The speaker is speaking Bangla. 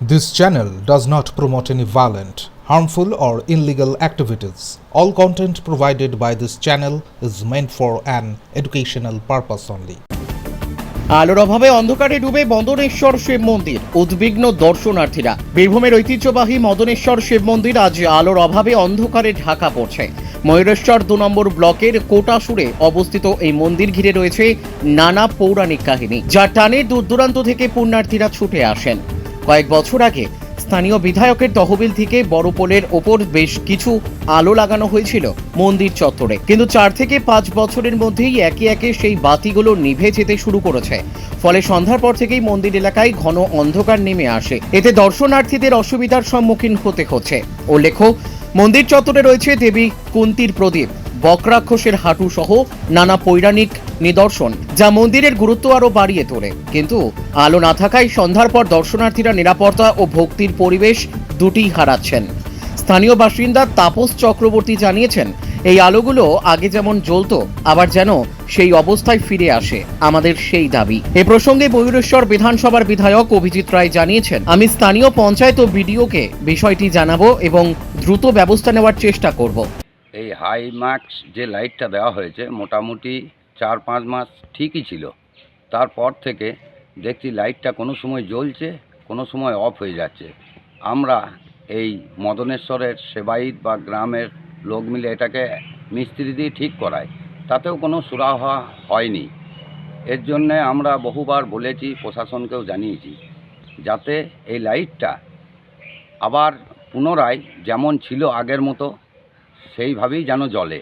This channel does not promote any violent, harmful, or illegal activities. All content provided by this channel is meant for an educational purpose only. আলোর অভাবে অন্ধকারে ডুবে মদনেশ্বর শিব মন্দির উদ্বিগ্ন দর্শনার্থীরা বীরভূমের ঐতিহ্যবাহী মদনেশ্বর শিব মন্দির আজ আলোর অভাবে অন্ধকারে ঢাকা পড়ছে ময়ূরেশ্বর দু নম্বর ব্লকের কোটাসুরে অবস্থিত এই মন্দির ঘিরে রয়েছে নানা পৌরাণিক কাহিনী যার টানে দূর দূরান্ত থেকে পুণ্যার্থীরা ছুটে আসেন কয়েক বছর আগে স্থানীয় বিধায়কের তহবিল থেকে বড় পোলের ওপর বেশ কিছু আলো লাগানো হয়েছিল মন্দির চত্বরে। কিন্তু চার থেকে পাঁচ বছরের মধ্যেই একে একে সেই বাতিগুলো নিভে যেতে শুরু করেছে। ফলে সন্ধ্যার পর থেকেই মন্দির এলাকায় ঘন অন্ধকার নেমে আসে। এতে দর্শনার্থীদের অসুবিধার সম্মুখীন হতে হচ্ছে। উল্লেখ্য, মন্দির চত্বরে রয়েছে দেবী কুন্তির প্রদীপ। বক্রাক্ষসের হাঁটু সহ নানা পৌরাণিক নিদর্শন, যা মন্দিরের গুরুত্ব আরও বাড়িয়ে তোলে। কিন্তু আলো না থাকায় সন্ধ্যার পর দর্শনার্থীরা নিরাপত্তা ও ভক্তির পরিবেশ দুটিই হারাচ্ছেন। স্থানীয় বাসিন্দা তাপস চক্রবর্তী জানিয়েছেন, এই আলোগুলো আগে যেমন জ্বলতো, আবার যেন সেই অবস্থায় ফিরে আসে। আমাদের সেই দাবি। এ প্রসঙ্গে ময়ূরেশ্বর বিধানসভার বিধায়ক অভিজিৎ রায় জানিয়েছেন, আমি স্থানীয় পঞ্চায়েত ও বিডিওকে বিষয়টি জানাব এবং দ্রুত ব্যবস্থা নেওয়ার চেষ্টা করব। এই হাই মার্কস যে লাইটটা দেওয়া হয়েছে মোটামুটি চার পাঁচ মাস ঠিকই ছিল। তারপর থেকে দেখছি লাইটটা কোনো সময় জ্বলছে, কোনো সময় অফ হয়ে যাচ্ছে। আমরা এই মদনেশ্বরের সেবাইত বা গ্রামের লোক মিলে এটাকে মিস্ত্রি দিয়ে ঠিক করাই। তাতেও কোনো সুরাহা হয়নি। এর জন্যে আমরা বহুবার বলেছি, প্রশাসনকেও জানিয়েছি, যাতে এই লাইটটা আবার পুনরায় যেমন ছিল আগের মতো সেইভাবেই যেন জ্বলে